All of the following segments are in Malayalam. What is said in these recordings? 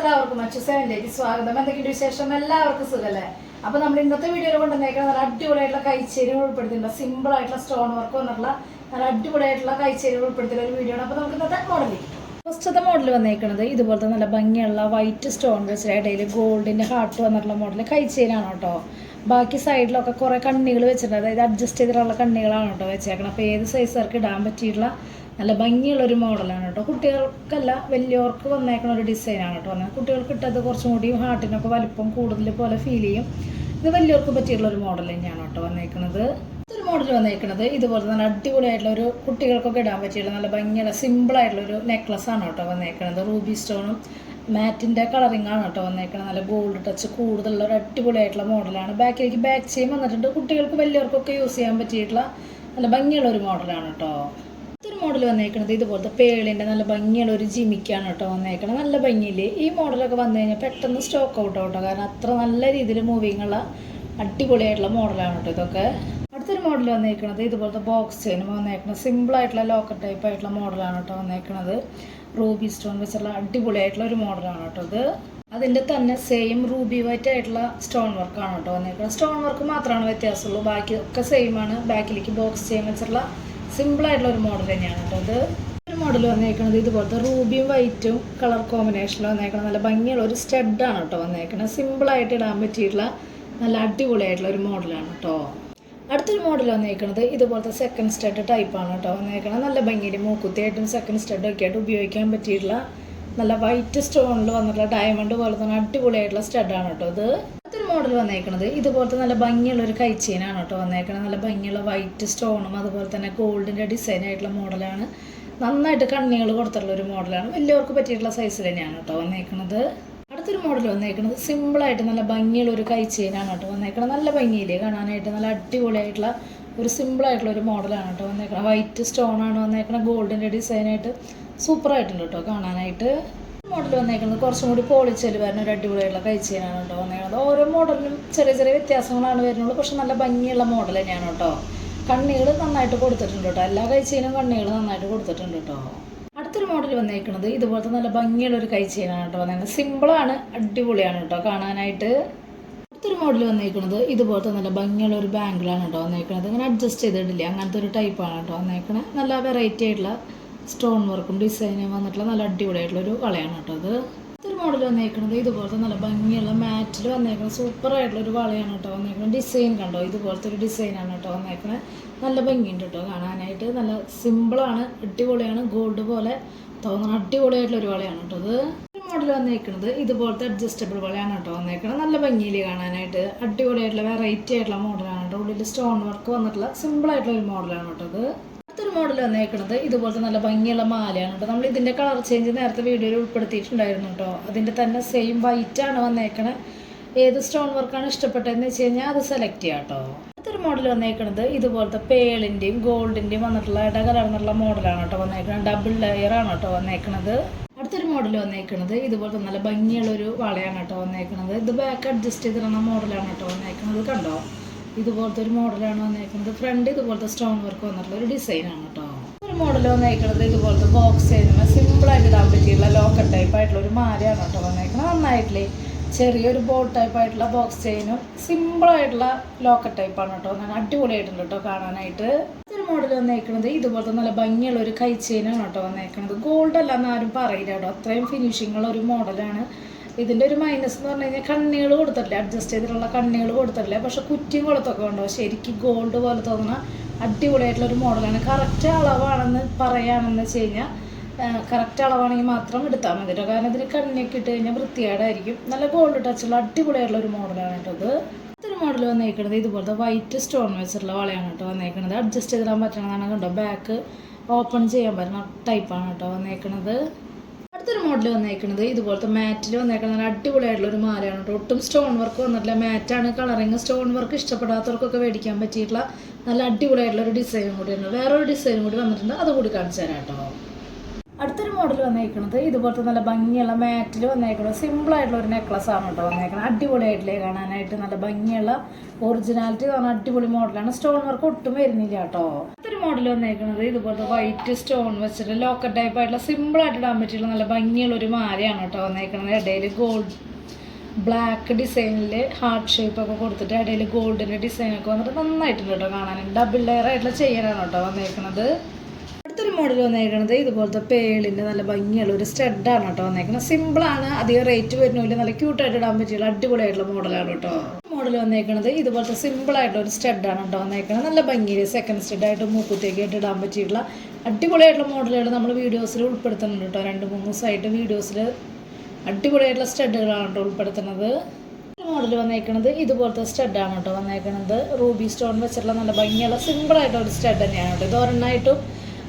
എല്ലാവർക്കും സെവനിലേക്ക് സ്വാഗതം. എന്തൊക്കെയുണ്ട് വിശേഷം? എല്ലാവർക്കും സുഖല്ലേ? അപ്പൊ നമ്മൾ ഇന്നത്തെ വീഡിയോയിൽ കൊണ്ടുവന്നേക്കുന്ന നല്ല അടിപൊളിയായിട്ടുള്ള കൈച്ചേരികൾ ഉൾപ്പെടുത്തിയിട്ടുണ്ട്. സിമ്പിൾ ആയിട്ടുള്ള സ്റ്റോൺ വർക്ക് വന്നിട്ടുള്ള നല്ല അടിപൊളിയായിട്ടുള്ള കൈച്ചേരികൾ ഉൾപ്പെടുത്തിയ ഒരു വീഡിയോ ആണ്. അപ്പൊ നമുക്ക് ഇന്നത്തെ മോഡലിൽ ഫസ്റ്റത്തെ മോഡൽ വന്നേക്കുന്നത് ഇതുപോലത്തെ നല്ല ഭംഗിയുള്ള വൈറ്റ് സ്റ്റോൺ വെച്ചിട്ട് ഇടയിൽ ഗോൾഡിന്റെ ഹാർട്ട് വന്നിട്ടുള്ള മോഡൽ കൈച്ചേരാണ് കേട്ടോ. ബാക്കി സൈഡിലൊക്കെ കുറെ കണ്ണികൾ വെച്ചിട്ടുണ്ട്. അതായത് അഡ്ജസ്റ്റ് ചെയ്തിട്ടുള്ള കണ്ണികളാണ് കേട്ടോ വെച്ചേക്കണം അപ്പോൾ ഏത് സൈസുകാർക്ക് ഇടാൻ പറ്റിയിട്ടുള്ള നല്ല ഭംഗിയുള്ള ഒരു മോഡലാണ് കേട്ടോ. കുട്ടികൾക്കല്ല വലിയവർക്ക് വന്നേക്കുന്ന ഒരു ഡിസൈനാണ് കേട്ടോ പറഞ്ഞാൽ കുട്ടികൾക്ക് ഇട്ടത് കുറച്ചും കൂടി ഹാർട്ടിനൊക്കെ വലിപ്പം കൂടുതൽ പോലെ ഫീൽ ചെയ്യും. ഇത് വലിയവർക്ക് പറ്റിയിട്ടുള്ള ഒരു മോഡൽ തന്നെയാണ് കേട്ടോ വന്നേക്കുന്നത് ഒരു മോഡൽ വന്നേക്കുന്നത് ഇതുപോലെ നല്ല അടിപൊളിയായിട്ടുള്ള ഒരു കുട്ടികൾക്കൊക്കെ ഇടാൻ പറ്റിയുള്ള നല്ല ഭംഗിയുള്ള സിമ്പിൾ ആയിട്ടുള്ള ഒരു നെക്ലസ് ആണ് കേട്ടോ വന്നേക്കുന്നത് റൂബി സ്റ്റോണും മാറ്റിന്റെ കളറിംഗ് ആണ് കേട്ടോ വന്നേക്കുന്നത് നല്ല ഗോൾഡ് ടച്ച് കൂടുതലുള്ള ഒരു അടിപൊളിയായിട്ടുള്ള മോഡലാണ് ബാക്കിലേക്ക് ബാക്ക് ചെയിൻ വന്നിട്ടുണ്ട്. കുട്ടികൾക്ക് വലിയവർക്കൊക്കെ യൂസ് ചെയ്യാൻ പറ്റിയിട്ടുള്ള നല്ല ഭംഗിയുള്ള ഒരു മോഡലാണ് കേട്ടോ. മോഡൽ വന്നേക്കുന്നത് ഇതുപോലത്തെ പേളിന്റെ നല്ല ഭംഗിയുള്ള ഒരു ജിമിക്കാണ് കേട്ടോ വന്നേക്കണത്. നല്ല ഭംഗിയില്ലേ? ഈ മോഡലൊക്കെ വന്നു കഴിഞ്ഞാൽ പെട്ടെന്ന് സ്റ്റോക്ക് ഔട്ട് കേട്ടോ. കാരണം അത്ര നല്ല രീതിയിൽ മൂവിങ് ഉള്ള അടിപൊളിയായിട്ടുള്ള മോഡലാണ് കേട്ടോ ഇതൊക്കെ. അടുത്തൊരു മോഡൽ വന്നേക്കുന്നത് ഇതുപോലത്തെ ബോക്സ് ചെയിനും വന്നേക്കുന്നത് സിമ്പിളായിട്ടുള്ള ലോക്കർ ടൈപ്പ് ആയിട്ടുള്ള മോഡലാണ് കേട്ടോ വന്നേക്കുന്നത് റൂബി സ്റ്റോൺ വെച്ചുള്ള അടിപൊളിയായിട്ടുള്ള ഒരു മോഡലാണ് കേട്ടോ ഇത്. അതിന്റെ തന്നെ സെയിം റൂബി വൈറ്റ് ആയിട്ടുള്ള സ്റ്റോൺ വർക്കാണ് കേട്ടോ വന്നേക്കുന്നത് സ്റ്റോൺ വർക്ക് മാത്രമാണ് വ്യത്യാസമുള്ളൂ. ബാക്കി ഒക്കെ സെയിം ആണ്. ബാക്കിലേക്ക് ബോക്സ് ചെയിൻ വെച്ചുള്ള സിമ്പിൾ ആയിട്ടുള്ള ഒരു മോഡൽ തന്നെയാണ് കേട്ടോ അത്. ഒരു മോഡൽ വന്നേക്കുന്നത് ഇതുപോലത്തെ റൂബിയും വൈറ്റും കളർ കോമ്പിനേഷനിൽ വന്നേക്കണം നല്ല ഭംഗിയുള്ള ഒരു സ്റ്റഡാണ് കേട്ടോ വന്നേക്കുന്നത് സിമ്പിളായിട്ട് ഇടാൻ പറ്റിയിട്ടുള്ള നല്ല അടിപൊളിയായിട്ടുള്ള ഒരു മോഡലാണ് കേട്ടോ അടുത്തൊരു മോഡൽ വന്നേക്കുന്നത് ഇതുപോലത്തെ സെക്കൻഡ് സ്റ്റഡ് ടൈപ്പാണ് കേട്ടോ വന്നേക്കുന്നത് നല്ല ഭംഗിയിൽ മൂക്കുത്തിയായിട്ടും സെക്കൻഡ് സ്റ്റഡ് ഒക്കെ ആയിട്ട് ഉപയോഗിക്കാൻ പറ്റിയിട്ടുള്ള നല്ല വൈറ്റ് സ്റ്റോണിൽ വന്നിട്ടുള്ള ഡയമണ്ട് പോലെ തന്നെ അടിപൊളിയായിട്ടുള്ള സ്റ്റഡാണ് കേട്ടോ ഇത് അടുത്തൊരു മോഡൽ വന്നേക്കുന്നത് ഇതുപോലത്തെ നല്ല ഭംഗിയുള്ള ഒരു കൈച്ചെയിനാണ് കേട്ടോ വന്നേക്കുന്നത് നല്ല ഭംഗിയുള്ള വൈറ്റ് സ്റ്റോണും അതുപോലെ തന്നെ ഗോൾഡിന്റെ ഡിസൈൻ ആയിട്ടുള്ള മോഡലാണ് നന്നായിട്ട് കണ്ണികൾ കൊടുത്തിട്ടുള്ള ഒരു മോഡലാണ് വലിയവർക്ക് പറ്റിയിട്ടുള്ള സൈസിൽ തന്നെയാണ് കേട്ടോ വന്നേക്കുന്നത് അടുത്തൊരു മോഡൽ വന്നേക്കുന്നത് സിമ്പിളായിട്ട് നല്ല ഭംഗിയുള്ള ഒരു കൈ ചെയിനാണ് കേട്ടോ വന്നേക്കുന്നത് നല്ല ഭംഗിയില്ലേ? കാണാനായിട്ട് നല്ല അടിപൊളിയായിട്ടുള്ള ഒരു സിമ്പിളായിട്ടുള്ള ഒരു മോഡലാണ് കേട്ടോ വന്നേക്കുന്നത് വൈറ്റ് സ്റ്റോണാണ് വന്നേക്കുന്നത് ഗോൾഡിന്റെ ഡിസൈനായിട്ട് സൂപ്പറായിട്ടുണ്ട് കേട്ടോ കാണാനായിട്ട്. മോഡൽ വന്നേക്കുന്നത്. കുറച്ചും കൂടി പോളിച്ചൽ വരുന്ന ഒരു അടിപൊളിയുള്ള കൈ ചെയിനാണ് കേട്ടോ വന്നേക്കുന്നത് ഓരോ മോഡലിനും ചെറിയ ചെറിയ വ്യത്യാസങ്ങളാണ് വരുന്നത്. പക്ഷെ നല്ല ഭംഗിയുള്ള മോഡൽ തന്നെയാണ് കേട്ടോ കണ്ണികൾ നന്നായിട്ട് കൊടുത്തിട്ടുണ്ട് കേട്ടോ എല്ലാ കൈ ചെയിനും കണ്ണികൾ നന്നായിട്ട് കൊടുത്തിട്ടുണ്ട് കേട്ടോ അടുത്തൊരു മോഡൽ വന്നേക്കുന്നത് ഇതുപോലത്തെ നല്ല ഭംഗിയുള്ള ഒരു കൈ ചെയിനാണ് കേട്ടോ വന്നേക്കുന്നത് സിമ്പിളാണ് അടിപൊളിയാണ് കേട്ടോ കാണാനായിട്ട്. അടുത്തൊരു മോഡൽ വന്നേക്കുന്നത് ഇതുപോലത്തെ നല്ല ഭംഗിയുള്ള ഒരു ബാങ്കിളാണ് കേട്ടോ വന്നേക്കുന്നത് ഇങ്ങനെ അഡ്ജസ്റ്റ് ചെയ്തിട്ടില്ല. അങ്ങനത്തെ ഒരു ടൈപ്പാണ് കേട്ടോ വന്നേക്കുന്നത് നല്ല വെറൈറ്റി ആയിട്ടുള്ള സ്റ്റോൺ വർക്കും ഡിസൈനും വന്നിട്ടുള്ള നല്ല അടിപൊളിയായിട്ടുള്ള ഒരു വളയാണ് കേട്ടോ അത് ഇതൊരു മോഡൽ വന്നേക്കുന്നത് ഇതുപോലത്തെ നല്ല ഭംഗിയുള്ള മാറ്റിൽ വന്നേക്കുന്നത് സൂപ്പർ ആയിട്ടുള്ള ഒരു വളയാണ് കേട്ടോ വന്നേക്കുന്നത് ഡിസൈൻ കണ്ടോ? ഇതുപോലത്തെ ഒരു ഡിസൈനാണ് കേട്ടോ വന്നേക്കുന്നത് നല്ല ഭംഗിയുണ്ട് കേട്ടോ കാണാനായിട്ട്. നല്ല സിമ്പിളാണ് അടിപൊളിയാണ് ഗോൾഡ് പോലെ തോന്നുന്ന അടിപൊളിയായിട്ടുള്ള ഒരു വളയാണ് കേട്ടോ അത് മോഡൽ വന്നേക്കുന്നത് ഇതുപോലത്തെ അഡ്ജസ്റ്റബിൾ വളയാണ് കേട്ടോ വന്നേക്കുന്നത് നല്ല ഭംഗിയിൽ കാണാനായിട്ട്. അടിപൊളിയായിട്ടുള്ള വെറൈറ്റി ആയിട്ടുള്ള മോഡലാണ് കേട്ടോ. ഉള്ളിൽ സ്റ്റോൺ വർക്ക് വന്നിട്ടുള്ള സിമ്പിൾ ആയിട്ടുള്ള ഒരു മോഡലാണ് കേട്ടോ അത് അടുത്തൊരു മോഡൽ വന്നേക്കുന്നത് ഇതുപോലത്തെ നല്ല ഭംഗിയുള്ള മാലയാണ്. കേട്ടോ നമ്മൾ ഇതിന്റെ കളർ ചേഞ്ച് നേരത്തെ വീഡിയോയിൽ ഉൾപ്പെടുത്തിയിട്ടുണ്ടായിരുന്നു കേട്ടോ. അതിന്റെ തന്നെ സെയിം വൈറ്റ് ആണ് വന്നേക്കണത് ഏത് സ്റ്റോൺ വർക്കാണ് ഇഷ്ടപ്പെട്ടതെന്ന് വെച്ച് കഴിഞ്ഞാൽ അത് സെലക്ട് ചെയ്യാം കേട്ടോ. അടുത്തൊരു മോഡൽ വന്നേക്കുന്നത് ഇതുപോലത്തെ പേളിന്റെയും ഗോൾഡിന്റെയും വന്നിട്ടുള്ള ഇടകലർന്നുള്ള മോഡലാണ് കേട്ടോ വന്നേക്കുന്നത് ഡബിൾ ലെയർ ആണ് കേട്ടോ വന്നേക്കുന്നത് അടുത്തൊരു മോഡൽ വന്നേക്കുന്നത് ഇതുപോലത്തെ നല്ല ഭംഗിയുള്ള ഒരു വളയാണ് കേട്ടോ വന്നേക്കുന്നത് ഇത് ബാക്ക് അഡ്ജസ്റ്റ് ചെയ്തിടുന്ന മോഡലാണ് കേട്ടോ വന്നേക്കുന്നത് കണ്ടോ? ഇതുപോലത്തെ ഒരു മോഡലാണ് വന്നേക്കുന്നത്. ഫ്രണ്ട് ഇതുപോലത്തെ സ്റ്റോൺ വർക്ക് വന്നിട്ടുള്ള ഒരു ഡിസൈനാണ് കേട്ടോ ഒരു മോഡൽ വന്നേക്കുന്നത് ഇതുപോലത്തെ ബോക്സ് ചെയ്യുന്ന സിമ്പിളായിട്ട് ഇടാൻ പറ്റിയുള്ള ലോക്കർ ടൈപ്പ് ആയിട്ടുള്ള ഒരു മാലയാണ് കേട്ടോ വന്നേക്കുന്നത്. നന്നായിട്ടില്ലേ? ചെറിയൊരു ബോട്ട് ടൈപ്പ് ആയിട്ടുള്ള ബോക്സ് ചെയിനും സിമ്പിളായിട്ടുള്ള ലോക്കർ ടൈപ്പാണ് കേട്ടോ നല്ല അടിപൊളിയായിട്ടുണ്ട് കേട്ടോ കാണാനായിട്ട്. ഒരു മോഡൽ വന്നേക്കുന്നത് ഇതുപോലത്തെ നല്ല ഭംഗിയുള്ള ഒരു കൈ ചെയിനാണ് കേട്ടോ വന്നേക്കുന്നത്. ഗോൾഡ് അല്ല എന്ന് ആരും പറയില്ല കേട്ടോ അത്രയും ഫിനിഷിംഗ് ഉള്ള ഒരു മോഡലാണ് ഇതിന്റെ ഒരു മൈനസ് എന്ന് പറഞ്ഞു കഴിഞ്ഞാൽ കണ്ണികൾ കൊടുത്തിട്ടില്ല. അഡ്ജസ്റ്റ് ചെയ്തിട്ടുള്ള കണ്ണികൾ കൊടുത്തിട്ടില്ല. പക്ഷെ കുറ്റിയും കുളത്തൊക്കെ ഉണ്ടാവും ശരിക്കും ഗോൾഡ് പോലെ തോന്നുന്ന അടിപൊളിയായിട്ടുള്ള ഒരു മോഡലാണ് കറക്റ്റ് അളവാണെന്ന് പറയുകയാണെന്ന് വെച്ച് കഴിഞ്ഞാൽ കറക്റ്റ് അളവാണെങ്കിൽ മാത്രം എടുത്താൽ മതി കേട്ടോ. കാരണം ഇതിന് കണ്ണിയൊക്കെ ഇട്ട് കഴിഞ്ഞാൽ വൃത്തികേടായിരിക്കും. നല്ല ഗോൾഡ് ടച്ചുള്ള അടിപൊളിയായിട്ടുള്ള ഒരു മോഡലാണ് കേട്ടോ ഇത്. ഇതൊരു മോഡൽ വന്നേക്കുന്നത് ഇതുപോലത്തെ വൈറ്റ് സ്റ്റോൺ വെച്ചിട്ടുള്ള വളയാണ് കേട്ടോ വന്നേക്കുന്നത് അഡ്ജസ്റ്റ് ചെയ്തിടാൻ പറ്റണതാണ് കണ്ടോ. ബാക്ക് ഓപ്പൺ ചെയ്യാൻ പറ്റുന്ന ടൈപ്പാണ് കേട്ടോ വന്നേക്കുന്നത് അടുത്തൊരു മോഡൽ വന്നേക്കുന്നത് ഇതുപോലത്തെ മാറ്റിൽ വന്നേക്കുന്ന നല്ല അടിപൊളിയായിട്ടുള്ള ഒരു മാലയാണ് കേട്ടോ. ഒട്ടും സ്റ്റോൺ വർക്ക് വന്നിട്ടില്ല. മാറ്റാണ് കളറിങ് സ്റ്റോൺ വർക്ക് ഇഷ്ടപ്പെടാത്തവർക്കൊക്കെ മേടിക്കാൻ പറ്റിയിട്ടുള്ള നല്ല അടിപൊളിയായിട്ടുള്ള ഒരു ഡിസൈനും കൂടിയാണ്. വേറൊരു ഡിസൈനും കൂടി വന്നിട്ടുണ്ട്. അതുകൂടി കാണിച്ചു തരാം കേട്ടോ. അടുത്തൊരു മോഡൽ വന്നേക്കുന്നത് ഇതുപോലത്തെ നല്ല ഭംഗിയുള്ള മാറ്റിൽ വന്നേക്കുന്നത് സിമ്പിൾ ആയിട്ടുള്ള ഒരു നെക്ലസ് ആണ് കേട്ടോ വന്നേക്കുന്നത് അടിപൊളിയായിട്ടില്ലേ കാണാനായിട്ട് നല്ല ഭംഗിയുള്ള ഒറിജിനാലിറ്റി പറഞ്ഞ അടിപൊളി മോഡലാണ് സ്റ്റോൺ വർക്ക് ഒട്ടും വരുന്നില്ല കേട്ടോ. അടുത്തൊരു മോഡൽ വന്നേക്കുന്നത് ഇതുപോലത്തെ വൈറ്റ് സ്റ്റോൺ വെച്ചിട്ട് ലോക്കറ്റ് ടൈപ്പ് ആയിട്ടുള്ള സിമ്പിൾ ആയിട്ടുള്ള ഇടാൻ പറ്റിയുള്ള നല്ല ഭംഗിയുള്ള ഒരു മാലയാണ് കേട്ടോ വന്നേക്കുന്നത് ഇടയിൽ ഗോൾഡ് ബ്ലാക്ക് ഡിസൈനിൽ ഹാർട്ട് ഷേപ്പ് ഒക്കെ കൊടുത്തിട്ട് ഇടയിൽ ഗോൾഡിന്റെ ഡിസൈനൊക്കെ വന്നിട്ട് നന്നായിട്ടുണ്ട് കേട്ടോ കാണാൻ. ഡബിൾ ലെയർ ആയിട്ടുള്ള ചെയ്യാനാണ് കേട്ടോ വന്നേക്കുന്നത് മോഡൽ വന്നേക്കുന്നത് ഇതുപോലത്തെ പേളിന്റെ നല്ല ഭംഗിയുള്ള ഒരു സ്റ്റഡാണ് കേട്ടോ വന്നേക്കുന്നത് സിമ്പിളാണ് അധികം റേറ്റ് വരുന്നില്ല. നല്ല ക്യൂട്ടായിട്ട് ഇടാൻ പറ്റിയുള്ള അടിപൊളിയായിട്ടുള്ള മോഡലാണ് കേട്ടോ. മോഡൽ വന്നേക്കുന്നത് ഇതുപോലത്തെ സിമ്പിളായിട്ടുള്ള ഒരു സ്റ്റഡാണ് കേട്ടോ വന്നേക്കുന്നത് നല്ല ഭംഗിയിൽ സെക്കൻഡ് സ്റ്റഡായിട്ട് മൂക്കുത്തേക്കായിട്ട് ഇടാൻ പറ്റിയിട്ടുള്ള അടിപൊളിയായിട്ടുള്ള മോഡലുകൾ നമ്മൾ വീഡിയോസിൽ ഉൾപ്പെടുത്തുന്നുണ്ട് കേട്ടോ. രണ്ട് മൂന്ന് ദിവസമായിട്ട് വീഡിയോസിൽ അടിപൊളിയായിട്ടുള്ള സ്റ്റഡുകളാണ് കേട്ടോ ഉൾപ്പെടുത്തുന്നത്. മോഡൽ വന്നേക്കുന്നത് ഇതുപോലത്തെ സ്റ്റഡാണ് കേട്ടോ വന്നേക്കുന്നത് റൂബി സ്റ്റോൺ വെച്ചിട്ടുള്ള നല്ല ഭംഗിയുള്ള സിമ്പിളായിട്ടുള്ള ഒരു സ്റ്റഡ് തന്നെയാണ് കേട്ടോ. ഇത് ഒരെണ്ണമായിട്ടും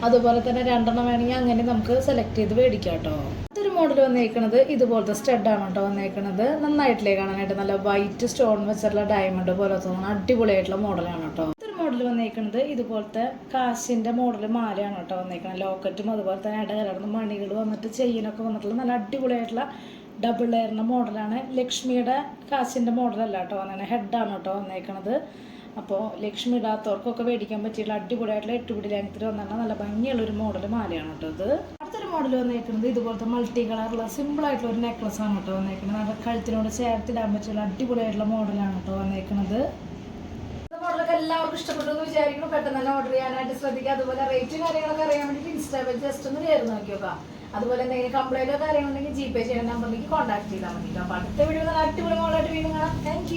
അതുപോലെ തന്നെ രണ്ടെണ്ണം വേണമെങ്കിൽ അങ്ങനെ നമുക്ക് സെലക്ട് ചെയ്ത് മേടിക്കാം കേട്ടോ. അടുത്തൊരു മോഡൽ വന്നേക്കുന്നത് ഇതുപോലത്തെ സ്റ്റഡാണ് കേട്ടോ വന്നേക്കുന്നത് നന്നായിട്ടില്ലേ കാണാനായിട്ട്? നല്ല വൈറ്റ് സ്റ്റോൺ വെച്ചിട്ടുള്ള ഡയമണ്ട് പോലെ തോന്നുന്ന. അടിപൊളിയായിട്ടുള്ള മോഡലാണ് കേട്ടോ. മോഡൽ വന്നേക്കുന്നത് ഇതുപോലത്തെ കാശിന്റെ മോഡൽ മാലയാണ് കേട്ടോ വന്നേക്കുന്നത് ലോക്കറ്റും അതുപോലെ തന്നെ ഇട കലർന്ന മണികൾ വന്നിട്ട് ചെയിനൊക്കെ വന്നിട്ടുള്ള നല്ല അടിപൊളിയായിട്ടുള്ള ഡബിൾ ലെയറിന്റെ മോഡലാണ് ലക്ഷ്മിയുടെ കാശിന്റെ മോഡലല്ല കേട്ടോ വന്നേ ഹെഡാണ് കേട്ടോ വന്നേക്കണത്. അപ്പോൾ ലക്ഷ്മി ഇടാത്തവർക്കൊക്കെ മേടിക്കാൻ പറ്റിയുള്ള അടിപൊളിയായിട്ടുള്ള എട്ടുപിടി ലെങ്ത്തിൽ വന്നാൽ നല്ല ഭംഗിയുള്ള ഒരു മോഡൽ മാലയാണ് കേട്ടോ ഇത്. അടുത്തൊരു മോഡൽ വന്നേക്കുന്നത് ഇതുപോലത്തെ മൾട്ടി കളറുള്ള സിമ്പിൾ ആയിട്ടുള്ള ഒരു നെക്ലസ് ആണ് കേട്ടോ വന്നേക്കുന്നത്. നല്ല കഴുത്തിനോട് ചേർത്തിടാൻ പറ്റിയുള്ള അടിപൊളിയായിട്ടുള്ള മോഡലാണ് കേട്ടോ വന്നേക്കുന്നത്. മോഡലൊക്കെ എല്ലാവർക്കും ഇഷ്ടപ്പെട്ടു എന്ന് വിചാരിക്കുന്നു. പെട്ടെന്ന് തന്നെ ഓർഡർ ചെയ്യാനായിട്ട് ശ്രദ്ധിക്കുക. അതുപോലെ റേറ്റും കാര്യങ്ങളൊക്കെ അറിയാൻ വേണ്ടി ഇൻസ്റ്റാ ജസ്റ്റ് ഒന്ന് കയറി നോക്കിയോക്ക നോക്കാം. അതുപോലെ എന്തെങ്കിലും കംപ്ലൈന്റോ കാര്യങ്ങളുണ്ടെങ്കിൽ ജി പേ ചെയ്യുന്ന നമ്പറിലേക്ക് കോൺടാക്ട് ചെയ്താൽ മതി അപ്പോൾ അടുത്ത വീഡിയോ നല്ല അടിപൊളി മോഡലായിട്ട് വീണ്ടും കാണാം. താങ്ക്